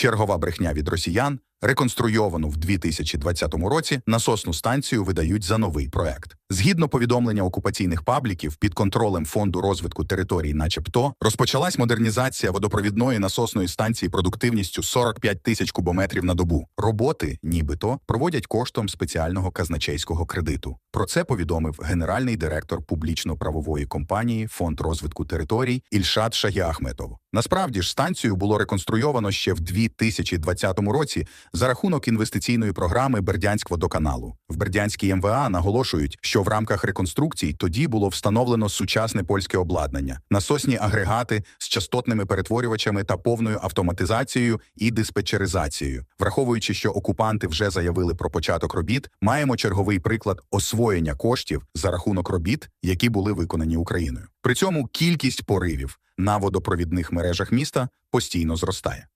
Чергова брехня від росіян. Реконструйовану в 2020 році насосну станцію видають за новий проект. Згідно повідомлення окупаційних пабліків під контролем фонду розвитку територій, начебто, розпочалась модернізація водопровідної насосної станції продуктивністю 45 тисяч кубометрів на добу. Роботи, нібито, проводять коштом спеціального казначейського кредиту. Про це повідомив генеральний директор публічно-правової компанії Фонд розвитку територій Ільшат Шагіахметов. Насправді ж станцію було реконструйовано ще в 2020 році за рахунок інвестиційної програми Бердянськводоканалу. В Бердянській МВА наголошують, що в рамках реконструкцій тоді було встановлено сучасне польське обладнання, насосні агрегати з частотними перетворювачами та повною автоматизацією і диспетчеризацією. Враховуючи, що окупанти вже заявили про початок робіт, маємо черговий приклад освоєння коштів за рахунок робіт, які були виконані Україною. При цьому кількість поривів на водопровідних мережах міста постійно зростає.